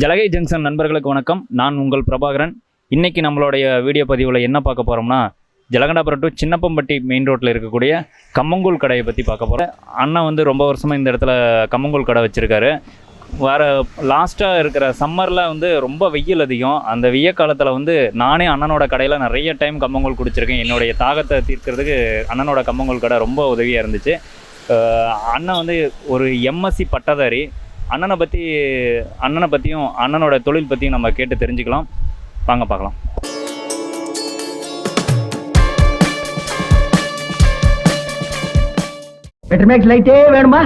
ஜலகை junction நண்பர்களுக்கு வணக்கம். நான் உங்கள் பிரபாகரன். இன்றைக்கி நம்மளுடைய வீடியோ பதிவில் என்ன பார்க்க போகிறோம்னா ஜலகண்டாபுரம் டு சின்னப்பம்பட்டி மெயின் ரோட்டில் இருக்கக்கூடிய கம்மங்கூழ் கடையை பற்றி பார்க்க போகிறேன் அண்ணன் வந்து ரொம்ப வருஷமாக இந்த இடத்துல கம்மங்கூழ் கடை வச்சுருக்காரு. வர லாஸ்ட்டாக இருக்கிற சம்மரில் வந்து ரொம்ப வெயில் அதிகம். அந்த வெய்ய காலத்தில் வந்து நானே அண்ணனோட கடையில் நிறைய டைம் கம்மங்கூழ் குடிச்சிருக்கேன். என்னுடைய தாகத்தை தீர்க்கிறதுக்கு அண்ணனோட கம்மங்கூழ் கடை ரொம்ப உதவியாக இருந்துச்சு. அண்ணன் வந்து ஒரு எம்எஸ்சி பட்டதாரி. அண்ணனை பற்றி அண்ணனை பற்றியும் அண்ணனோட தொழில் பற்றியும் நம்ம கேட்டு தெரிஞ்சுக்கலாம். வாங்க பார்க்கலாம். பெட்ரமேக்ஸ் லைட்டே வேணுமா?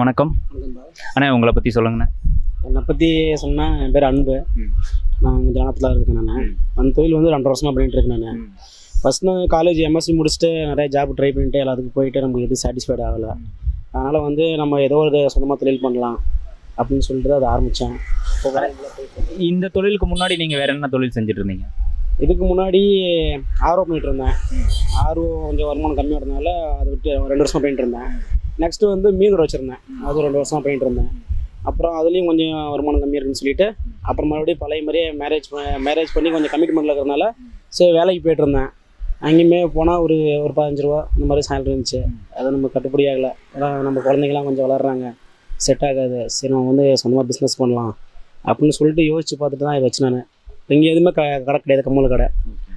வணக்கம். அண்ணே உங்களை பற்றி சொல்லுங்கண்ணே. என்னை பற்றி சொன்னால் என் பேர் அன்பு. நான் இங்கே ஜனத்தில் இருக்கேன் நான் அந்த தொழில் வந்து ரெண்டு வருஷமாக பண்ணிட்டு இருக்கேன் நான் ஃபஸ்ட் நான் காலேஜ் எம்எஸ்சி முடிச்சுட்டு நிறைய ஜாப் ட்ரை பண்ணிட்டு எல்லாத்துக்கும் போயிட்டு நமக்கு எதுவும் சாட்டிஸ்ஃபைட் ஆகலை. அதனால் வந்து நம்ம ஏதோ ஒரு சொந்தமாக தொழில் பண்ணலாம் அப்படின்னு சொல்லிட்டு அதை ஆரம்பித்தேன் இந்த தொழிலுக்கு முன்னாடி நீங்கள் வேற என்ன தொழில் செஞ்சுட்டு இருந்தீங்க? இதுக்கு முன்னாடி ஆர்வம் பண்ணிட்டு இருந்தேன். ஆர்வம் கொஞ்சம் வருமானம் கம்மியாக இருந்தனால அதை விட்டு ரெண்டு வருஷமாக பண்ணிட்டு இருந்தேன். நெக்ஸ்ட்டு வந்து மீன் கடை வச்சுருந்தேன். அது ரெண்டு வருஷமாக பண்ணிட்டு இருந்தேன். அப்புறம் அதுலேயும் கொஞ்சம் வருமானம் கம்மியாக இருக்குன்னு சொல்லிட்டு அப்புறம் மறுபடியும் பழைய மாதிரியே மேரேஜ் மேரேஜ் பண்ணி கொஞ்சம் கமிட்மெண்ட்டில் இருக்கிறதுனால சரி வேலைக்கு போயிட்டு இருந்தேன். அங்கேயுமே போனால் ஒரு ஒரு பதினஞ்சு ரூபா இந்த மாதிரி சேலரி இருந்துச்சு. அது நம்ம கட்டுப்படி ஆகலை. ஏன்னா நம்ம குழந்தைங்களாம் கொஞ்சம் வளர்றாங்க. செட் ஆகாது. சரி நம்ம வந்து சொந்தமாக பிஸ்னஸ் பண்ணலாம். அப்படின்னு சொல்லிட்டு யோசிச்சு பார்த்துட்டு தான் இதை வச்சு நான். இங்கே எதுவுமே க கடை கிடையாது. கம்மல் கடை.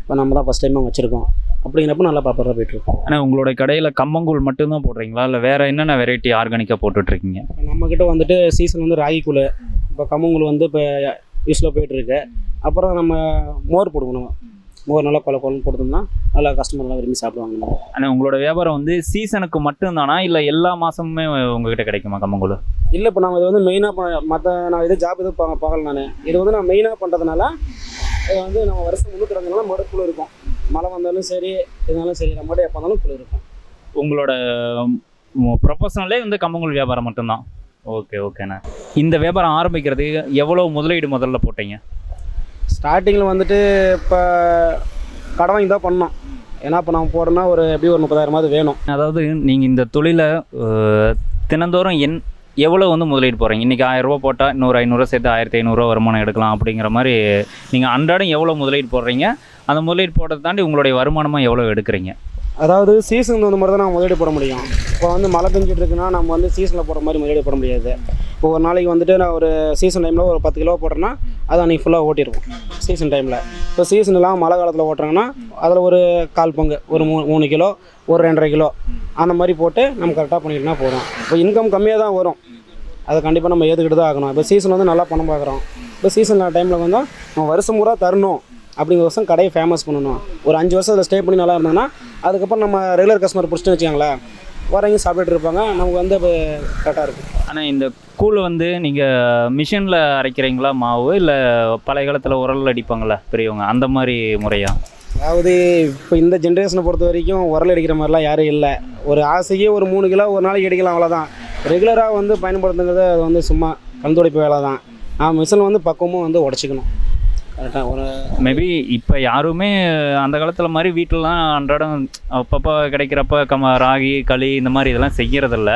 இப்போ நம்ம தான் ஃபஸ்ட் டைமாக வச்சுருக்கோம். அப்படிங்கிறப்ப நல்லா பாப்பராக போயிட்டுருக்கோம் அண்ணா உங்களோட கடையில் கம்மங்கூழ் மட்டும்தான் போடுறீங்களா? இல்லை வேற என்னென்ன வெரைட்டி ஆர்கானிக்காக போட்டுட்ருக்கீங்க? நம்மக்கிட்ட வந்துட்டு சீசன் வந்து ராகி கூழ் இப்போ கம்மங்கூழ் வந்து இப்போ யூஸில் போயிட்டுருக்கு அப்புறம் நம்ம மோர் போடுவோம். நம்ம மோர் நல்லா கொலை கொலன்னு போட்டோம்னா நல்லா கஸ்டமர்லாம் விரும்பி சாப்பிடுவாங்க. அண்ணா உங்களோட வியாபாரம் வந்து சீசனுக்கு மட்டும்தானா? இல்லை எல்லா மாதமுமே உங்ககிட்ட கிடைக்குமா கம்மங்கூழ்? இல்லை இப்போ நம்ம இது வந்து மெயினாக மற்ற நான் இது ஜாப் எதுவும் பார்க்க பார்க்கல நான். இது வந்து நான் மெயினாக பண்ணுறதுனால இது வந்து நம்ம வருஷம் முந்நூற்றி ரெண்டு நாள் இருக்கும். மழை வந்தாலும் சரி இருந்தாலும் சரி நம்மகிட்ட எப்போ வந்தாலும் குளிர் இருக்கும். உங்களோட ப்ரொஃபஷனலே வந்து கம்மங்கூழ் வியாபாரம் மட்டும்தான். ஓகே ஓகேண்ணா. இந்த வியாபாரம் ஆரம்பிக்கிறதுக்கு எவ்வளோ முதலீடு முதல்ல போட்டீங்க? ஸ்டார்டிங்கில் வந்துட்டு இப்போ கடன் வாங்கி தான் பண்ணோம் ஏன்னா இப்போ நம்ம போடணும்னா ஒரு எப்படி ஒரு முப்பதாயிரமாவது வேணும். அதாவது நீங்கள் இந்த தொழிலை தினந்தோறும் என் எவ்வளோ வந்து முதலீடு போகிறீங்க இன்றைக்கி ஆயிரரூபா போட்டால் இன்னொரு ஐநூறுரூவா சேர்த்து ஆயிரத்தி ஐநூறுரூவா வருமானம் எடுக்கலாம் அப்படிங்கிற மாதிரி நீங்கள் அன்றாடம் எவ்வளோ முதலீடு போடுறீங்க? அந்த முதலீடு போடுறதை தாண்டி உங்களுடைய வருமானமாக எவ்வளோ எடுக்கிறீங்க? அதாவது சீசன் தகுந்த மாதிரி தான் நம்ம முதலீடு போட முடியும். இப்போ வந்து மழை பெஞ்சிட்டு இருக்குன்னா நம்ம வந்து சீசனில் போடுற மாதிரி முதலீடு போட முடியாது. இப்போ ஒரு நாளைக்கு வந்துட்டு நான் ஒரு சீசன் டைமில் ஒரு பத்து கிலோ போடுறேன்னா அதை அன்றைக்கி ஃபுல்லாக ஓட்டிடுவோம் சீசன் டைமில் இப்போ சீசன் இல்லாமல் மழை காலத்தில் ஓட்டுறாங்கன்னா அதில் ஒரு கால் பங்கு ஒரு மூணு மூணு கிலோ ஒரு ரெண்டரை கிலோ அந்த மாதிரி போட்டு நம்ம கரெக்டாக பண்ணிட்டுனா போதும். இப்போ இன்கம் கம்மியாக தான் வரும். அதை கண்டிப்பாக நம்ம ஏற்றுக்கிட்டு தான் ஆகணும். இப்போ சீசன் வந்து நல்லா பணம் பார்க்குறோம் இப்போ சீசன் டைமில் வந்து நம்ம வருஷம் பூரா தரணும். அப்படிங்கிற வருஷம் கடையை ஃபேமஸ் பண்ணணும். ஒரு அஞ்சு வருஷம் அதில் ஸ்டே பண்ணி நல்லா இருந்தாங்கன்னா அதுக்கப்புறம் நம்ம ரெகுலர் கஸ்டமர் பிடிச்சிட்டு வச்சுக்கோங்களேன் வரவங்க சாப்பிட்டுட்டு இருப்பாங்க நமக்கு வந்து அது கரெக்டாக இருக்கும். ஆனால் இந்த கூழ் வந்து நீங்கள் மிஷினில் அரைக்கிறீங்களா மாவு? இல்லை பழைய காலத்தில் உரல் அடிப்பாங்களே பெரியவங்க அந்த மாதிரி முறையா? அதாவது இப்போ இந்த ஜென்ரேஷனை பொறுத்த வரைக்கும் உரல் அடிக்கிற மாதிரிலாம் யாரும் இல்லை. ஒரு ஆசைக்கு ஒரு மூணு கிலோ ஒரு நாளைக்கு அடிக்கலாம் அவ்வளோதான் ரெகுலராக வந்து பயன்படுத்துங்கிறது அது வந்து சும்மா கண் துடைப்பு வேலை தான் நான் மிஷின் வந்து பக்குவமாக வந்து உடச்சிக்கணும். ஒரு மேபி இப்போ யாருமே அந்த காலத்தில் மாதிரி வீட்டிலலாம் அன்றாடம் அப்பப்போ கிடைக்கிறப்ப கம ராகி களி இந்த மாதிரி இதெல்லாம் செய்கிறதில்ல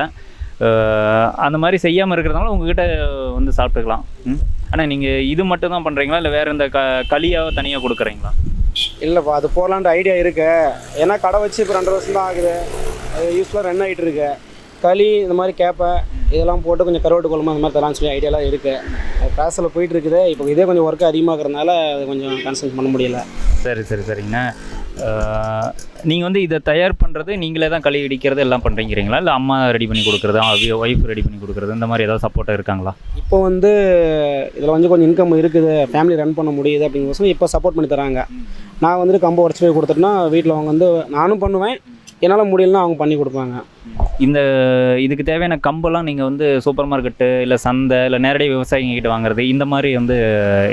அந்த மாதிரி செய்யாமல் இருக்கிறதுனால உங்ககிட்ட வந்து சாப்பிட்டுக்கலாம். ம்? ஆனால் நீங்கள் இது மட்டும் தான் பண்ணுறீங்களா இல்லை வேறு இந்த க களியாக தனியாக கொடுக்குறீங்களா? இல்லைப்பா அது போகலான்ட்டு ஐடியா இருக்கு. ஏன்னா கடை வச்சு இப்போ ரெண்டு வருஷம் தான் ஆகுது. அது யூஸ்ஃபுல்லாக ரன் ஆகிட்டு இருக்கு. களி இந்த மாதிரி கேப்பை இதெல்லாம் போட்டு கொஞ்சம் கருவாட்டு குழம்பு அந்த மாதிரி தரலாம்னு சொல்லி ஐடியாலாம் இருக்குது அது ப்ராசஸில் போயிட்டு இருக்குது இப்போ இதே கொஞ்சம் ஒர்க் அதிகமாகிறதுனால அது கொஞ்சம் கான்சன்ட் பண்ண முடியல. சரி சரி சரிங்கண்ணா. நீங்கள் வந்து இதை தயார் பண்ணுறது நீங்களே தான் களி இடிக்கிறது எல்லாம் பண்ணுறீங்கிறீங்களா இல்லை அம்மா ரெடி பண்ணி கொடுக்குறது? ஒய்ஃப் ரெடி பண்ணி கொடுக்குறது இந்த மாதிரி ஏதாவது சப்போர்ட்டாக இருக்காங்களா? இப்போ வந்து இதில் வந்து கொஞ்சம் இன்கம் இருக்குது ஃபேமிலி ரன் பண்ண முடியுது அப்படிங்கிற இப்போ சப்போர்ட் பண்ணி தராங்க. நான் வந்துட்டு கம்பை உடச்சி போய் கொடுத்துட்டேன்னா வீட்டில் அவங்க வந்து நானும் பண்ணுவேன் என்னால் முடியலன்னா அவங்க பண்ணி கொடுப்பாங்க. இந்த இதுக்கு தேவையான கம்பெல்லாம் நீங்கள் வந்து சூப்பர் மார்க்கெட்டு இல்லை சந்தை இல்லை நேரடி விவசாயிங்க கிட்ட வாங்குறது இந்த மாதிரி வந்து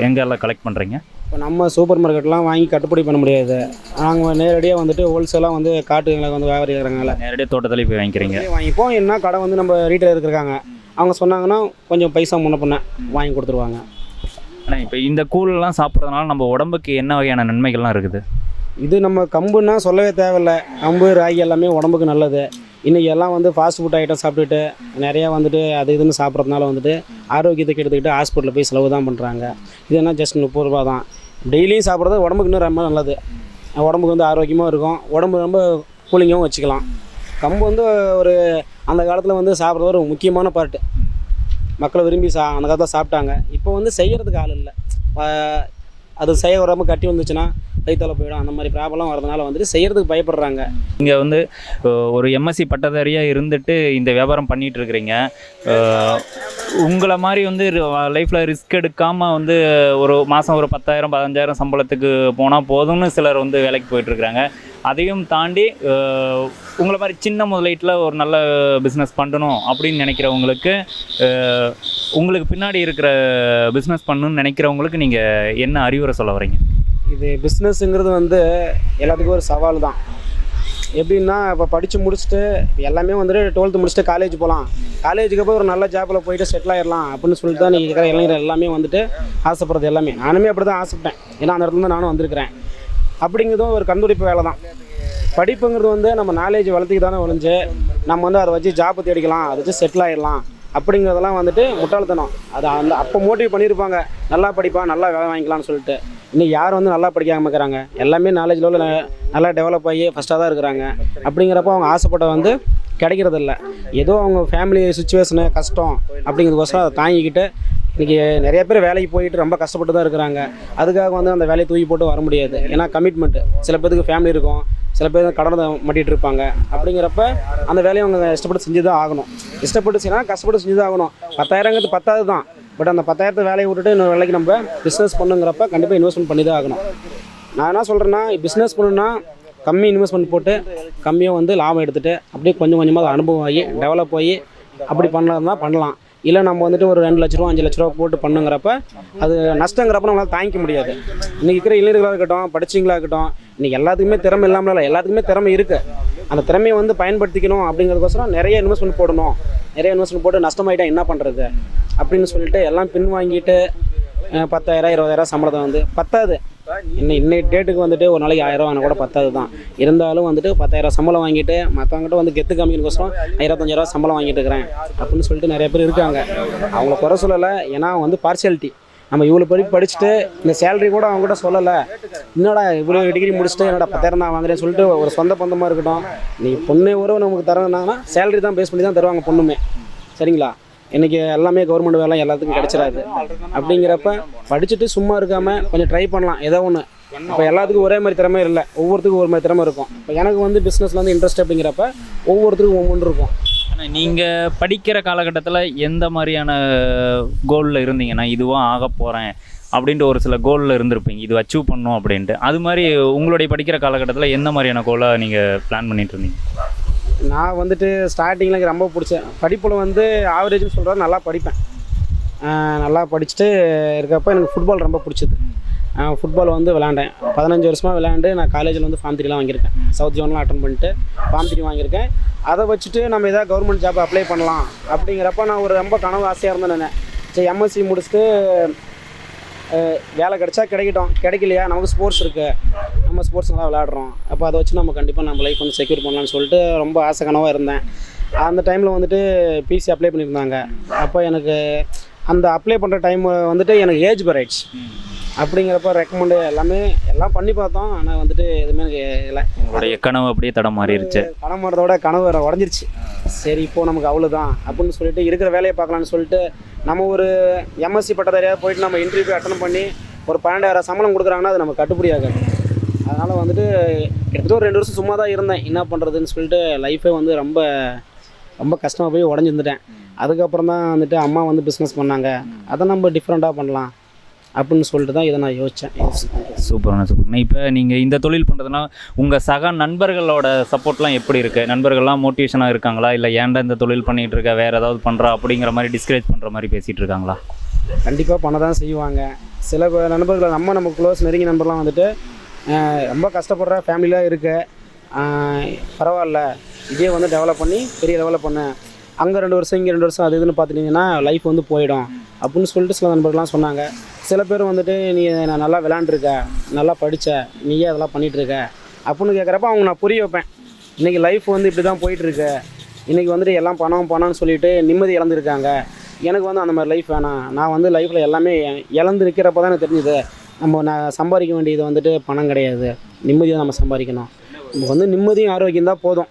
எங்கெல்லாம் கலெக்ட் பண்ணுறீங்க இப்போ நம்ம சூப்பர் மார்க்கெட்லாம் வாங்கி கட்டுப்படி பண்ண முடியாது. நாங்கள் நேரடியாக வந்துட்டு ஹோல்சேலாக வந்து காட்டுங்களுக்கு வந்து வியாபாரி இருக்கிறாங்கள நேரடியாக தோட்டத்திலே போய் வாங்கிக்கிறீங்க. வாங்கிப்போம். என்ன கடை வந்து நம்ம ரீட்டைல் இருக்காங்க. அவங்க சொன்னாங்கன்னா கொஞ்சம் பைசா முன்ன பண்ண வாங்கி கொடுத்துருவாங்க. ஆனால் இப்போ இந்த கூழ்லாம் சாப்பிட்றதுனால நம்ம உடம்புக்கு என்ன வகையான நன்மைகள்லாம் இருக்குது? இது நம்ம கம்புன்னா சொல்லவே தேவையில்ல. கம்பு ராகி எல்லாமே உடம்புக்கு நல்லது. இன்றைக்கி எல்லாம் வந்து ஃபாஸ்ட் ஃபுட் ஐட்டம் சாப்பிட்டுட்டு நிறையா வந்துட்டு அது இதுன்னு சாப்பிட்றதுனால வந்துட்டு ஆரோக்கியத்தை கெடுத்துக்கிட்டு ஹாஸ்பிட்டலில் போய் செலவு தான் பண்ணுறாங்க இது என்ன ஜஸ்ட் முப்பது ரூபா தான். டெய்லியும் சாப்பிட்றது உடம்புக்கு இன்னும் ரொம்ப நல்லது. உடம்புக்கு வந்து ஆரோக்கியமாக இருக்கும். உடம்பு ரொம்ப கூலிங்காகவும் வச்சுக்கலாம். கம்பு வந்து ஒரு அந்த காலத்தில் வந்து சாப்பிட்றது ஒரு முக்கியமான பார்ட்டு மக்களை விரும்பி சா அந்த காலத்தில் சாப்பிட்டாங்க. இப்போ வந்து செய்கிறதுக்கு ஆள் இல்லை. அது செய்ய வராமல் கட்டி வந்துச்சுன்னா கைத்தலை போயிடும். அந்த மாதிரி ப்ராப்ளம் வரதுனால வந்துட்டு செய்கிறதுக்கு பயப்படுறாங்க. இங்கே வந்து ஒரு எம்எஸ்சி பட்டதாரியாக இருந்துட்டு இந்த வியாபாரம் பண்ணிட்டு இருக்கிறீங்க. உங்களை மாதிரி வந்து லைஃப்பில் ரிஸ்க் எடுக்காமல் வந்து ஒரு மாதம் ஒரு பத்தாயிரம் பதினஞ்சாயிரம் சம்பளத்துக்கு போனால் போதும்னு சிலர் வந்து வேலைக்கு போயிட்டுருக்குறாங்க அதையும் தாண்டி உங்களை மாதிரி சின்ன முதலீட்டில் ஒரு நல்ல பிஸ்னஸ் பண்ணணும் அப்படின்னு நினைக்கிறவங்களுக்கு உங்களுக்கு பின்னாடி இருக்கிற பிஸ்னஸ் பண்ணணும்னு நினைக்கிறவங்களுக்கு நீங்கள் என்ன அறிவுரை சொல்ல வரீங்க இது பிஸ்னஸ்ங்கிறது வந்து எல்லாத்துக்கும் ஒரு சவால் தான். எப்படின்னா இப்போ படித்து முடிச்சுட்டு எல்லாமே வந்துட்டு டுவெல்த்து முடிச்சுட்டு காலேஜ் போகலாம் காலேஜுக்கு அப்புறம் ஒரு நல்ல ஜாப்பில் போயிட்டு செட்டில் ஆயிடலாம் அப்படின்னு சொல்லிட்டு தான் நீங்கள் இருக்கிற இளைஞர் எல்லாமே வந்துட்டு ஆசைப்படுறது எல்லாமே. நானுமே அப்படி தான் ஆசைப்பட்டேன். ஏன்னா அந்த இடத்துல தான் நானும் வந்திருக்கிறேன். அப்படிங்கிறதும் ஒரு கண்டுபிடிப்பு வேலை தான். படிப்புங்கிறது வந்து நம்ம நாலேஜ் வளர்த்துக்கு தானே ஒழிஞ்சு நம்ம வந்து அதை வச்சு ஜாப் தேடிக்கலாம் அதை வச்சு செட்டில் ஆயிடலாம். அப்படிங்கிறதெல்லாம் வந்துட்டு முட்டாள்தனம். அதை அந்த அப்போ மோட்டிவ் பண்ணியிருப்பாங்க. நல்லா படிப்பான் நல்லா வேலை வாங்கிக்கலாம்னு சொல்லிட்டு. இன்னைக்கு யார் வந்து நல்லா படிக்காம இருக்கிறாங்க? எல்லாமே நாலேஜ் லெவலில் நல்லா டெவலப் ஆகி ஃபஸ்ட்டாக தான் இருக்கிறாங்க. அப்படிங்கிறப்ப அவங்க ஆசைப்பட்ட வந்து கிடைக்கிறதில்ல. ஏதோ அவங்க ஃபேமிலி சுச்சுவேஷனு கஷ்டம் அப்படிங்கிறதுக்கோசரம் அதை தாங்கிக்கிட்டு இன்றைக்கி நிறைய பேர் வேலைக்கு போயிட்டு ரொம்ப கஷ்டப்பட்டு தான் இருக்கிறாங்க. அதுக்காக வந்து அந்த வேலையை தூக்கி போட்டு வர முடியாது. ஏன்னா கமிட்மெண்ட் சில பேருக்கு ஃபேமிலி இருக்கும். சில பேர் கடனை மாட்டிகிட்டு இருப்பாங்க. அப்படிங்கிறப்ப அந்த வேலையை அவங்க இஷ்டப்பட்டு செஞ்சு தான் ஆகணும். இஷ்டப்பட்டு செய்யலாம் கஷ்டப்பட்டு செஞ்சு தான் ஆகணும். பத்தாயிரங்கிறது பத்தாவது தான் பட் அந்த பத்தாயிரத்து வேலையை விட்டுட்டு இன்னொரு வேலைக்கு நம்ம பிஸ்னஸ் பண்ணுங்கிறப்ப கண்டிப்பாக இன்வெஸ்ட்மெண்ட் பண்ணி தான் ஆகணும். நான் என்ன சொல்கிறேன்னா பிஸ்னஸ் பண்ணுன்னா கம்மி இன்வெஸ்ட்மெண்ட் போட்டு கம்மியாக வந்து லாபம் எடுத்துகிட்டு அப்படியே கொஞ்சம் கொஞ்சமாக அது அனுபவம் ஆகி டெவலப் ஆகி அப்படி பண்ணலாம் பண்ணலாம். இல்லை நம்ம வந்துட்டு ஒரு ரெண்டு லட்ச ரூபா அஞ்சு லட்ச ரூபா போட்டு பண்ணுங்கிறப்ப அது நஷ்டங்கிறப்ப நம்மளால் தாங்கிக்க முடியாது. இன்றைக்கி இருக்கிற இளைஞர்களாக இருக்கட்டும் படிச்சிங்களா இருக்கட்டும் இன்றைக்கி எல்லாத்துக்குமே திறமை இல்லாமல் இல்லை எல்லாத்துக்குமே திறமை இருக்குது அந்த திறமையை வந்து பயன்படுத்திக்கணும் அப்படிங்கிறதுக்கோசரம் நிறைய இன்வெஸ்ட்மெண்ட் போடணும். நிறைய இன்வெஸ்ட்மெண்ட் போட்டு நஷ்டமாயிட்டா என்ன பண்ணுறது அப்படின்னு சொல்லிட்டு எல்லாம் பின் வாங்கிட்டு பத்தாயிரம் இருபதாயிரம் சம்பளத்தை வந்து பத்தாது. இன்னும் இன்னைய டேட்டுக்கு வந்துட்டு ஒரு நாளைக்கு ஆயிரம் ஆனால் கூட பத்தாது தான் இருந்தாலும் வந்துட்டு பத்தாயிரம் சம்பளம் வாங்கிட்டு மற்றவங்ககிட்ட வந்து கெத்து காமிக்கணுக்கோசரம் இருபத்தஞ்சாயிரம் சம்பளம் வாங்கிட்டு இருக்கிறேன் அப்படின்னு சொல்லிட்டு நிறைய பேர் இருக்காங்க. அவங்கள குறை சொல்லலை. ஏன்னா வந்து பார்சியாலிட்டி நம்ம இவ்வளோ படி படிச்சுட்டு இந்த சேலரி கூட அவங்க கூட சொல்லலை. என்னடா இவ்வளோ டிகிரி முடிச்சுட்டு என்னடா பத்தாயிரம் தான் வாங்குறேன்னு சொல்லிட்டு ஒரு சொந்த பந்தமாக இருக்கட்டும். நீ பொண்ணு உறவு நமக்கு தரணுன்னா சேலரி தான் பேஸ் பண்ணி தான் தருவாங்க பொண்ணுமே. சரிங்களா? இன்றைக்கி எல்லாமே கவர்மெண்ட் வேலை எல்லாத்துக்கும் கிடச்சிடாது. அப்படிங்கிறப்ப படிச்சுட்டு சும்மா இருக்காமல் கொஞ்சம் ட்ரை பண்ணலாம் ஏதோ ஒன்று இப்போ எல்லாத்துக்கும் ஒரே மாதிரி திறமை இல்லை. ஒவ்வொருத்துக்கும் ஒரு மாதிரி திறமை இருக்கும். இப்போ எனக்கு வந்து பிஸ்னஸில் வந்து இன்ட்ரெஸ்ட் அப்படிங்கிறப்ப ஒவ்வொருத்தருக்கும் ஒவ்வொன்று இருக்கும். நீங்கள் படிக்கிற காலகட்டத்தில் எந்த மாதிரியான கோலில் இருந்தீங்கன்னா இதுவாக ஆக போகிறேன் அப்படின்ட்டு ஒரு சில கோலில் இருந்திருப்பீங்க. இது அச்சீவ் பண்ணும் அப்படின்ட்டு. அது மாதிரி உங்களுடைய படிக்கிற காலகட்டத்தில் எந்த மாதிரியான கோலாக நீங்கள் பிளான் பண்ணிட்டு இருந்தீங்க? நான் வந்துட்டு ஸ்டார்டிங்கில் எனக்கு ரொம்ப பிடிச்சேன் படிப்பில் வந்து ஆவரேஜ்னு சொல்கிறேன் நல்லா படிப்பேன். நல்லா படிச்சுட்டு இருக்கப்போ எனக்கு ஃபுட்பால் ரொம்ப பிடிச்சது. ஃபுட்பால் வந்து விளாண்டேன் பதினஞ்சு வருஷமாக விளாண்டு நான் காலேஜில் வந்து ஃபார்ம் த்ரீலாம் வாங்கியிருக்கேன். சவுத் ஜோன்லாம் அட்டன் பண்ணிட்டு ஃபார்ம் த்ரீ வாங்கியிருக்கேன். அதை வச்சுட்டு நம்ம எதாவது கவர்மெண்ட் ஜாப் அப்ளை பண்ணலாம் அப்படிங்கிறப்ப நான் ஒரு ரொம்ப கனவு ஆசையாக இருந்தேன் நான். சரி எம்எஸ்சி முடிச்சுட்டு வேலை கிடைச்சா கிடைக்கட்டும். கிடைக்கலையா? நமக்கு ஸ்போர்ட்ஸ் இருக்குது நம்ம ஸ்போர்ட்ஸ் நல்லா விளையாடுறோம். அப்போ அதை வச்சு நம்ம கண்டிப்பாக நம்ம லைஃப் வந்து செக்யூர் பண்ணலாம்னு சொல்லிட்டு ரொம்ப ஆசை கனவாக இருந்தேன். அந்த டைமில் வந்துட்டு பிசி அப்ளை பண்ணியிருந்தாங்க. அப்போ எனக்கு அந்த அப்ளை பண்ணுற டைம் வந்துட்டு எனக்கு ஏஜ் பர் ஆயிடுச்சு அப்படிங்கிறப்ப ரெக்கமெண்டு எல்லாமே எல்லாம் பண்ணி பார்த்தோம். ஆனால் வந்துட்டு எதுவுமே எனக்கு இல்லை. உங்களுடைய கனவு அப்படியே தடம் மாறிடுச்சு கனவு மாறதோட கனவு உடஞ்சிருச்சு. சரி இப்போ நமக்கு அவ்வளோதான் அப்படின்னு சொல்லிட்டு இருக்கிற வேலையை பார்க்கலான்னு சொல்லிட்டு நம்ம ஒரு எம்எஸ்சி பட்டதாரியாக போயிட்டு நம்ம இன்டர்வியூ அட்டன் பண்ணி ஒரு பன்னெண்டாயிரம் சம்பளம் கொடுக்குறாங்கன்னா அது நம்ம கட்டுப்படி ஆகாது அதனால் வந்துட்டு கிட்டத்தட்ட ஒரு ரெண்டு வருஷம் சும்மா தான் இருந்தேன். என்ன பண்ணுறதுன்னு சொல்லிட்டு லைஃபே வந்து ரொம்ப ரொம்ப கஷ்டமாக போய் உடஞ்சிருந்துட்டேன். அதுக்கப்புறம் தான் வந்துட்டு அம்மா வந்து பிஸ்னஸ் பண்ணாங்க. அதை நம்ம டிஃப்ரெண்ட்டாக பண்ணலாம். அப்படின்னு சொல்லிட்டு தான் இதை நான் யோசித்தேன் சூப்பர்ண்ணா சூப்பர்ண்ணா இப்போ நீங்கள் இந்த தொழில் பண்ணுறதுனா உங்கள் சக நண்பர்களோட சப்போர்ட்லாம் எப்படி இருக்குது நண்பர்கள்லாம் மோட்டிவேஷனாக இருக்காங்களா? இல்லை ஏன்டா இந்த தொழில் பண்ணிகிட்டு இருக்க? வேறு ஏதாவது பண்ணுறா அப்படிங்கிற மாதிரி டிஸ்கரேஜ் பண்ணுற மாதிரி பேசிகிட்டு இருக்காங்களா? கண்டிப்பாக பண்ண தான் செய்வாங்க. சில நண்பர்கள் நம்ம நம்ம க்ளோஸ் நெருங்கிய நண்பர்லாம் வந்துட்டு ரொம்ப கஷ்டப்படுற ஃபேமிலியாக இருக்கு பரவாயில்ல. இதே வந்து டெவலப் பண்ணி பெரிய லெவலில் பண்ணு. அங்கே ரெண்டு வருஷம் இங்கே ரெண்டு வருஷம் அது இதுன்னு பார்த்துட்டிங்கன்னா லைஃப் வந்து போயிடும். அப்படின்னு சொல்லிட்டு சில நண்பர்கள்லாம் சொன்னாங்க. சில பேர் வந்துட்டு நீ நான் நல்லா விளாண்டுருக்க நல்லா படித்த நீயே அதெல்லாம் பண்ணிகிட்ருக்க அப்புடின்னு அப்படின்னு கேட்குறப்ப அவங்க நான் புரிய வைப்பேன். இன்றைக்கி லைஃப் வந்து இப்படி தான் போயிட்டுருக்கு. இன்றைக்கி வந்துட்டு எல்லாம் பணம் பணம்னு சொல்லிட்டு நிம்மதி இழந்திருக்காங்க. எனக்கு வந்து அந்த மாதிரி லைஃப் வேணாம். நான் வந்து லைஃப்பில் எல்லாமே இழந்துருக்கிறப்ப தான் எனக்கு தெரிஞ்சுது. நம்ம நான் சம்பாதிக்க வேண்டியது வந்துட்டு பணம் கிடையாது. நிம்மதியாக நம்ம சம்பாதிக்கணும். நமக்கு வந்து நிம்மதியும் ஆரோக்கியம் தான் போதும்.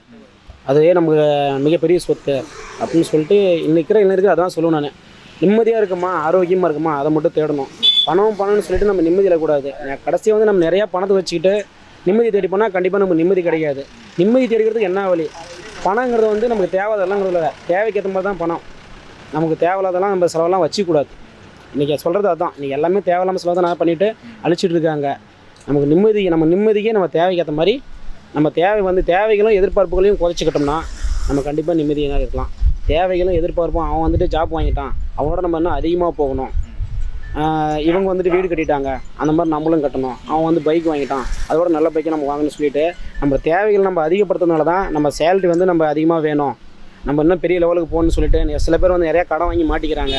அதுவே நமக்கு மிகப்பெரிய சொத்து. அப்படின்னு சொல்லிட்டு இன்னைக்கு இருக்கிற இளைஞருக்கு அதான் சொல்லுவேன் நான். நிம்மதியாக இருக்குமா? ஆரோக்கியமாக இருக்குமா? அதை மட்டும் தேடணும். பணம் பணம்னு சொல்லிட்டு நம்ம நிம்மதியில் கூடாது கடைசியாக வந்து நம்ம நிறையா பணத்தை வச்சுக்கிட்டு நிம்மதி தேடி போனால் கண்டிப்பாக நமக்கு நிம்மதி கிடைக்காது. நிம்மதி தேடிக்கிறதுக்கு என்ன வழி? பணங்கிறது வந்து நமக்கு தேவையில்லங்கிறது இல்லை. தேவைக்கேற்ற மாதிரி தான் பணம். நமக்கு தேவையில்லாதெல்லாம் நம்ம செலவெல்லாம் வச்சுக்கூடாது. இன்றைக்கி சொல்கிறது அதுதான் இன்றைக்கி எல்லாமே தேவையில்லாமல் செலவு தான் பண்ணிவிட்டு அழிச்சிட்டு இருக்காங்க. நமக்கு நிம்மதி நம்ம நிம்மதிக்கே நம்ம தேவைக்கேற்ற மாதிரி நம்ம தேவை வந்து தேவைகளும் எதிர்பார்ப்புகளையும் குறைச்சிக்கிட்டோம்னா நம்ம கண்டிப்பாக நிம்மதியாக இருக்கலாம். தேவைகளும் எதிர்பார்ப்பும். அவன் வந்துட்டு ஜாப் வாங்கிட்டான். அவனோட நம்ம இன்னும் அதிகமாக போகணும். இவங்க வந்துட்டு வீடு கட்டிட்டாங்க. அந்த மாதிரி நம்மளும் கட்டணும். அவன் வந்து பைக் வாங்கிட்டான். அதோட நல்ல பைக்கை நம்ம வாங்கணும்னு சொல்லிட்டு நம்ம தேவைகள் நம்ம அதிகப்படுத்துறதுனால தான் நம்ம சேலரி வந்து நம்ம அதிகமாக வேணும். நம்ம இன்னும் பெரிய லெவலுக்கு போகணும்னு சொல்லிட்டு சில பேர் வந்து நிறையா கடன் வாங்கி மாட்டிக்கிறாங்க.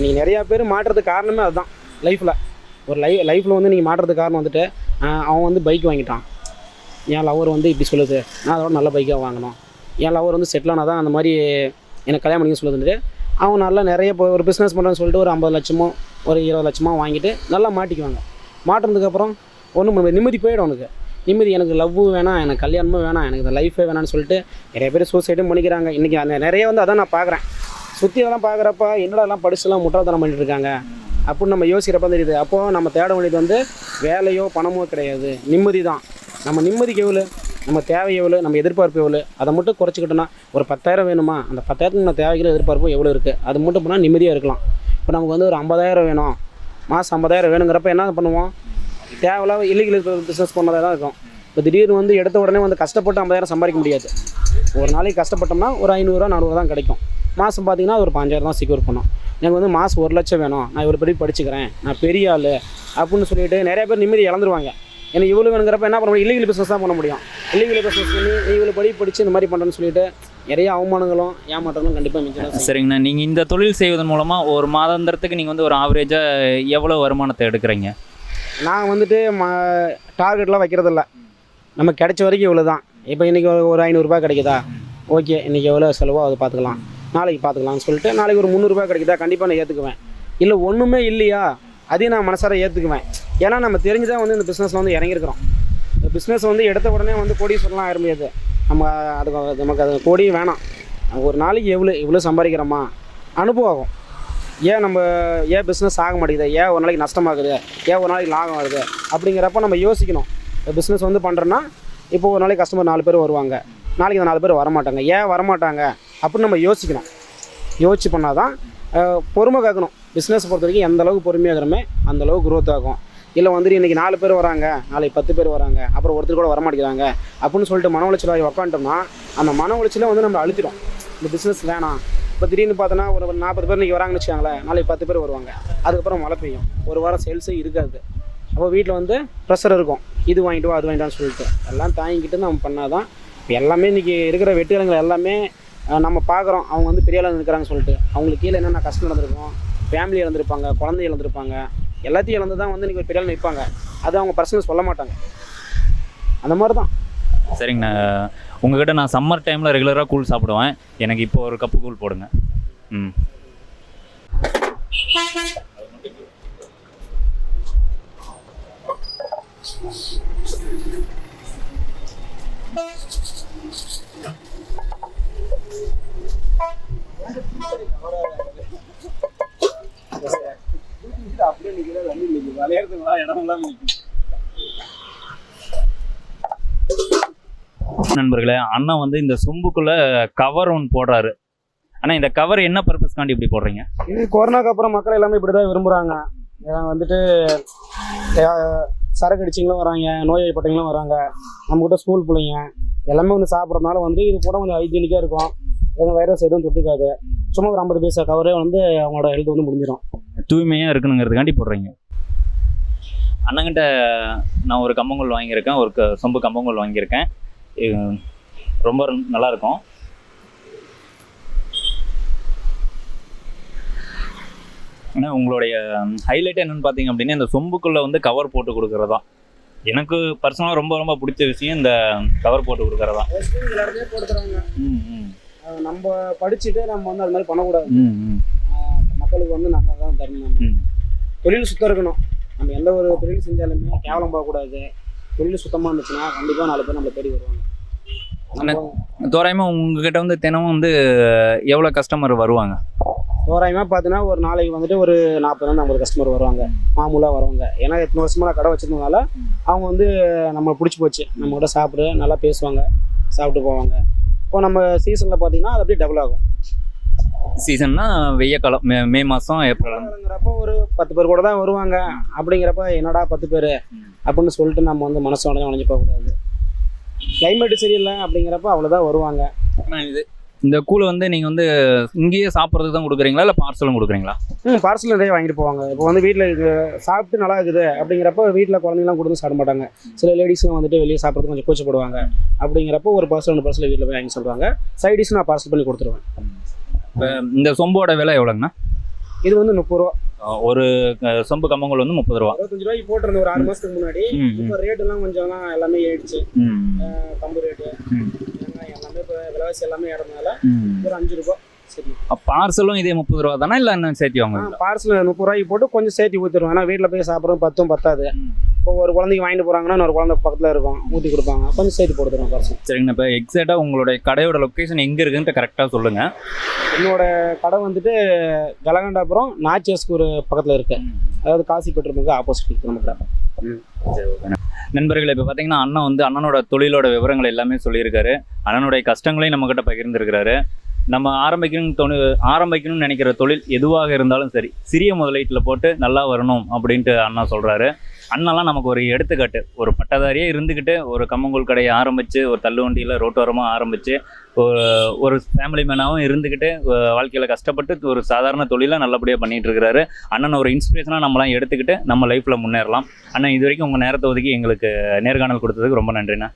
நீங்கள் நிறையா பேர் மாட்டுறதுக்கு காரணமே அதுதான். லைஃப்பில் ஒரு லை லைஃப்பில் வந்து நீங்கள் மாட்டுறதுக்கு காரணம் வந்துட்டு அவன் வந்து பைக் வாங்கிட்டான். என் லவர் வந்து இப்படி சொல்லுது. நான் அதோட நல்ல பைக்காக வாங்கணும். என் லவர் வந்து செட்டில் ஆனால் தான் அந்த மாதிரி எனக்கு கல்யாணம் பண்ணி சொல்லுதுன்ட்டு அவன் நல்லா நிறைய இப்போ ஒரு பிஸ்னஸ் பண்ணுறேன்னு சொல்லிட்டு ஒரு ஐம்பது லட்சமோ ஒரு இருபது லட்சமோ வாங்கிட்டு நல்லா மாட்டிக்குவாங்க. மாட்டினதுக்கப்புறம் ஒன்றும் பண்ண நிம்மதி போயிடும் உனக்கு நிம்மதி எனக்கு லவ்வும் வேணாம் எனக்கு கல்யாணமும் வேணாம் எனக்கு இந்த லைஃபே வேணாம்னு சொல்லிட்டு நிறைய பேர் சூசைடும் பண்ணிக்கிறாங்க. இன்றைக்கி அந்த நிறைய வந்து அதான் நான் பார்க்குறேன் சுற்றி அதெல்லாம் பார்க்குறப்ப என்னடா எல்லாம் படிச்சுலாம் முட்டாள்தனம் பண்ணிட்டு இருக்காங்க? அப்படின்னு நம்ம யோசிக்கிறப்ப தெரியுது. அப்போது நம்ம தேட வேண்டியது வந்து வேலையோ பணமோ கிடையாது. நிம்மதி தான் நம்ம நிம்மதிக்கு எவ்வளோ நம்ம தேவை எவ்வளோ நம்ம எதிர்பார்ப்பு எவ்வளோ அதை மட்டும் குறைச்சிக்கிட்டோன்னா ஒரு பத்தாயிரம் வேணுமா? அந்த பத்தாயிரத்துக்கு நம்ம தேவைகள் எதிர்பார்ப்பு எவ்வளோ இருக்குது அது மட்டும் போனால் நிம்மதியாக இருக்கலாம். இப்போ நமக்கு வந்து ஒரு ஐம்பதாயிரம் வேணும். மாதம் ஐம்பதாயிரம் வேணுங்கிறப்ப என்ன பண்ணுவோம்? தேவையில்லாம இல்லீகல் பிஸ்னஸ் பண்ணதாக தான் இருக்கும். இப்போ திடீர்னு வந்து எடுத்த உடனே வந்து கஷ்டப்பட்டு ஐம்பதாயிரம் சம்பாதிக்க முடியாது. ஒரு நாளைக்கு கஷ்டப்பட்டோம்னா ஒரு ஐநூறுரூவா நானூறுவா தான் கிடைக்கும். மாதம் பார்த்தீங்கன்னா ஒரு பாஞ்சாயிரம் தான் செக்யூர் பண்ணோம். எனக்கு வந்து மாதம் ஒரு லட்சம் வேணும். நான் இவ்வளோ பெரிய படிச்சுக்கிறேன். நான் பெரிய ஆள் அப்படின்னு சொல்லிட்டு நிறைய பேர் நிம்மதி இழந்துருவாங்க. எனக்கு இவ்வளோ வேணுங்கிறப்ப என்ன பண்ண முடியும்? இல்லீகல் பிஸ்னஸ் தான் பண்ண முடியும். இல்லீகல் பிஸ்னஸ் பண்ணி இவ்வளோ படி படித்து இந்த மாதிரி பண்ணுறேன்னு சொல்லிட்டு நிறைய அவமானங்களும் ஏமாற்றங்களும் கண்டிப்பாக மிஞ்சிடும். சரிங்கண்ணா. நீங்கள் இந்த தொழில் செய்வதன் மூலமாக ஒரு மாதாந்திரத்துக்கு நீங்கள் வந்து ஒரு ஆவரேஜாக எவ்வளோ வருமானத்தை எடுக்கிறீங்க? நான் வந்துட்டு ம டார்கெட்லாம் வைக்கிறதில்ல. நம்ம கிடைச்ச வரைக்கும் இவ்வளோ தான் இப்போ இன்றைக்கி ஒரு ஒரு ஐநூறுரூபா கிடைக்குதா? ஓகே இன்றைக்கி எவ்வளோ செலவோ அதை பார்த்துக்கலாம் நாளைக்கு பார்த்துக்கலாம்னு சொல்லிட்டு நாளைக்கு ஒரு முந்நூறுரூபா கிடைக்குதா? கண்டிப்பாக நான் ஏற்றுக்குவேன் இல்லை ஒன்றுமே இல்லையா? அதையும் நான் மனசார ஏற்றுக்குவேன் ஏன்னா நம்ம தெரிஞ்சு தான் வந்து இந்த பிஸ்னஸில் வந்து இறங்கியிருக்கிறோம். இந்த பிஸ்னஸ் வந்து எடுத்த உடனே வந்து கோடீஸ்வரலாம் சொல்லலாம் முடியாது. நம்ம அதுக்கு நமக்கு அது கோடியும் வேணாம். ஒரு நாளைக்கு எவ்வளோ இவ்வளோ சம்பாதிக்கிறோமா? அனுபவம். ஆகும் ஏன் நம்ம ஏன் பிஸ்னஸ் ஆக மாட்டேங்குது? ஏன் ஒரு நாளைக்கு நஷ்டமாகுது? ஏன் ஒரு நாளைக்கு லாபம் வருது? அப்படிங்கிறப்ப நம்ம யோசிக்கணும். பிஸ்னஸ் வந்து பண்ணுறோன்னா இப்போ ஒரு நாளைக்கு கஸ்டமர் நாலு பேர் வருவாங்க. நாளைக்கு அந்த நாலு பேர் வரமாட்டாங்க. ஏன் வரமாட்டாங்க? அப்படின்னு நம்ம யோசிக்கணும். யோசிச்சு பண்ணால் தான் பொறுமை காக்கணும். பிஸ்னஸ் பொறுத்த வரைக்கும் எந்த அளவுக்கு பொறுமையாக இருக்கிறோமே அந்தளவுக்கு ஆகும். இல்லை வந்துட்டு இன்றைக்கி நாலு பேர் வராங்க நாளைக்கு பத்து பேர் வராங்க அப்புறம் ஒருத்தர் கூட வரமாட்டேங்கிறாங்க அப்படின்னு சொல்லிட்டு மன உளைச்சல் ஆகி உக்காண்டோம்னா அந்த மன உளைச்சலை வந்து நம்ம அழுத்திடும். இந்த பிஸ்னஸ் வேணாம். இப்போ திடீர்னு பார்த்தோன்னா ஒரு நாற்பது பேர் இன்றைக்கி வராங்கன்னு வச்சுக்கோங்களேன் நாளைக்கு பத்து பேர் வருவாங்க. அதுக்கப்புறம் மழை பெய்யும். ஒரு வாரம் சேல்ஸே இருக்காது. அப்போ வீட்டில் வந்து ப்ரெஷர் இருக்கும். இது வாங்கிட்டு வா அது வாங்கிட்டான்னு சொல்லிட்டு. எல்லாம் தாங்கிக்கிட்டு நம்ம பண்ணால் தான் இப்போ எல்லாமே இன்றைக்கி இருக்கிற வெற்றியாளங்கள் எல்லாமே நம்ம பார்க்குறோம் அவங்க வந்து பெரிய ஆளாக இருக்கிறாங்கன்னு சொல்லிட்டு. அவங்களுக்கு கீழே என்னென்ன கஷ்டம் நடந்திருக்கும்? ஃபேமிலி இழந்திருப்பாங்க குழந்தை இழந்திருப்பாங்க எல்லாத்தையும் இழந்து தான் வந்து இன்றைக்கி ஒரு பெரிய ஆள் நிற்பாங்க. அது அவங்க பர்சனல் சொல்ல மாட்டாங்க. அந்த மாதிரி தான் சரிங்கண்ணா. உங்ககிட்ட நான் சம்மர் டைமில் ரெகுலராக கூழ் சாப்பிடுவேன். எனக்கு இப்போ ஒரு கப்பு கூழ் போடுங்க. ம். Thank you. நண்பர்களே அண்ணன் வந்து இந்த சொம்புக்குள்ள கவர் ஒன்று போடுறாரு. ஆனால் இந்த கவர் என்ன பர்பஸ்க்காண்டி இப்படி போடுறீங்க? இது கொரோனாக்கு அப்புறம் மக்கள் எல்லாமே இப்படி தான் விரும்புகிறாங்க ஏன்னா வந்துட்டு சரக்கு அடிச்சிங்களும் வராங்க நோய்வாய்ப்பட்டவங்களும் வராங்க. நம்மக்கிட்ட ஸ்கூல் பிள்ளைங்க எல்லாமே வந்து சாப்பிட்றதுனால வந்து இது கூட கொஞ்சம் ஹைஜீனிக்காக இருக்கும். எதுவும் வைரஸ் எதுவும் தொட்டுக்காது. சும்மா ஒரு ஐம்பது பைசா கவரே வந்து அவங்களோட ஹெல்த் வந்து முடிஞ்சிடும் தூய்மையாக இருக்கணுங்கிறதுக்காண்டி போடுறீங்க. அண்ணங்கிட்ட நான் ஒரு கம்பங்கூழ் வாங்கியிருக்கேன். ஒரு க- சொம்பு கம்பங்கூழ் வாங்கியிருக்கேன். ரொம்ப நல்லா இருக்கும் ஆனால் உங்களுடைய ஹைலைட் என்னன்னு பார்த்தீங்க அப்படின்னா இந்த சொம்புக்குள்ளே வந்து கவர் போட்டு கொடுக்குறது. தான் எனக்கு பர்சனலாக ரொம்ப ரொம்ப பிடிச்ச விஷயம் இந்த கவர் போட்டு கொடுக்குறது. ம். நம்ம படிச்சுட்டு நம்ம வந்து அது மாதிரி பண்ணக்கூடாது. மக்களுக்கு வந்து நல்லா தான் தரணும். தொழில் சுத்தம் இருக்கணும். நம்ம எந்த ஒரு தொழில் செஞ்சாலுமே கேவலம் போகக்கூடாது. தொழில் சுத்தமாக இருந்துச்சுன்னா கண்டிப்பாக நாலு பேர் நம்மளை தேடி வருவாங்க. தோராயமாக உங்ககிட்ட வந்து தினமும் வந்து எவ்வளோ கஸ்டமர் வருவாங்க? தோராயமாக பார்த்தீங்கன்னா ஒரு நாளைக்கு வந்துட்டு ஒரு நாற்பதுலேருந்து ஐம்பது கஸ்டமர் வருவாங்க. மாமூலாக வருவாங்க. ஏன்னா எத்தனை வருஷமா நான் கடை வச்சிருந்ததுனால அவங்க வந்து நம்ம பிடிச்சி போச்சு. நம்ம கூட சாப்பிடு நல்லா பேசுவாங்க சாப்பிட்டு போவாங்க. இப்போ நம்ம சீசனில் பார்த்தீங்கன்னா அது அப்படியே டபுள் ஆகும். சீசன்னா வெய்ய காலம் மே மே மாதம் ஏப்ரல் அப்படிங்கிறப்ப ஒரு பத்து பேர் கூட தான் வருவாங்க. அப்படிங்கிறப்ப என்னடா பத்து பேர் அப்படின்னு சொல்லிட்டு நம்ம வந்து மனசு உடனே உடஞ்சி போகக்கூடாது. கிளைமேட்டு சரியில்லை அப்படிங்கிறப்ப அவ்வளோதான் வருவாங்க. இது இந்த கூழை வந்து நீங்கள் வந்து இங்கேயே சாப்பிட்றதுக்கு தான் கொடுக்குறீங்களா? இல்லை பார்சலும் கொடுக்குறீங்களா? ம் பார்சல் நிறைய வாங்கிட்டு போவாங்க. இப்போ வந்து வீட்டில் சாப்பிட்டு நல்லா இருக்குது அப்படிங்கிறப்ப வீட்டில் குழந்தைங்களாம் கொடுத்து சாப்பிட மாட்டாங்க சில லேடிஸும் வந்துட்டு வெளியே சாப்பிட்றது கொஞ்சம் கூச்சப்படுவாங்க. அப்படிங்கிறப்போ ஒரு பார்சல் ரெண்டு பார்சல் வீட்டில் போய் வாங்கி சொல்லுவாங்க சைடிஸ் நான் பார்சல் பண்ணி கொடுத்துருவேன். இப்போ இந்த சொம்போட விலை எவ்வளோங்கண்ணா? இது வந்து முப்பது ரூபா. ஒரு சொம்பு கம்மங்கூழ் வந்து முப்பது ரூபா. அறுபத்தஞ்சு ரூபாய்க்கு போட்டிருந்த ஒரு ஆறு மாதத்துக்கு முன்னாடி. இப்போ ரேட்டெல்லாம் கொஞ்சம் எல்லாமே ஏறிடுச்சு. கம்பு ரேட்டு விலைவாசி எல்லாமே ஏறதுனால ஒரு அஞ்சு ரூபா சரி. பார்சலும் இதே முப்பது ரூபா தானே? இல்லை இன்னும் சேர்த்து வாங்க பார்சல் முப்பது ரூபாய்க்கு போட்டு கொஞ்சம் சேர்த்து ஊற்றிடுவோம் ஏன்னா வீட்டில் போய் சாப்பிட்றோம் பத்தும் பத்தாது. இப்போ ஒரு குழந்தைக்கு வாங்கிட்டு போகிறாங்கன்னா இன்னொரு குழந்தை பக்கத்தில் இருக்கும் ஊற்றி கொடுப்பாங்க. கொஞ்சம் சேர்த்து போட்டுருவோம் பார்சல். சரிங்கண்ணா இப்போ எக்ஸாக்டாக உங்களுடைய கடையோட லொக்கேஷன் எங்கே இருக்குன்ட்டு கரெக்டாக சொல்லுங்கள் என்னோட கடை வந்துட்டு கலகண்டாபுரம் நாச்சியஸ்கூர் பக்கத்தில் இருக்கு. அதாவது காசி பெட்ரோலுக்கு ஆப்போசிட் நம்ம கடை. நண்பர்கள் இப்போ பார்த்தீங்கன்னா அண்ணன் வந்து அண்ணனோட தொழிலோட விவரங்கள் எல்லாமே சொல்லியிருக்காரு. அண்ணனுடைய கஷ்டங்களையும் நம்மக்கிட்ட பகிர்ந்துருக்கிறாரு. நம்ம ஆரம்பிக்கணும்னு தொழில் ஆரம்பிக்கணும்னு நினைக்கிற தொழில் எதுவாக இருந்தாலும் சரி சிறிய முதலீட்டில் போட்டு நல்லா வரணும் அப்படின்ட்டு அண்ணா சொல்கிறாரு அண்ணெல்லாம் நமக்கு ஒரு எடுத்துக்காட்டு. ஒரு பட்டதாரியே இருந்துக்கிட்டு ஒரு கம்மங்கூழ் கடையை ஆரம்பித்து ஒரு தள்ளுவண்டியில் ரோட்டோரமாக ஆரம்பித்து ஒரு ஃபேமிலி மேனாகவும் இருந்துக்கிட்டு வாழ்க்கையில் கஷ்டப்பட்டு ஒரு சாதாரண தொழிலாக நல்லபடியாக பண்ணிகிட்டு இருக்கிறாரு அண்ணன் ஒரு இன்ஸ்பிரேஷனாக நம்மளாம் எடுத்துக்கிட்டு நம்ம லைஃப்பில் முன்னேறலாம். அண்ணன் இது வரைக்கும் உங்கள் நேரத்தை ஒதுக்கி எங்களுக்கு நேர்காணல் கொடுத்ததுக்கு ரொம்ப நன்றிண்ணா.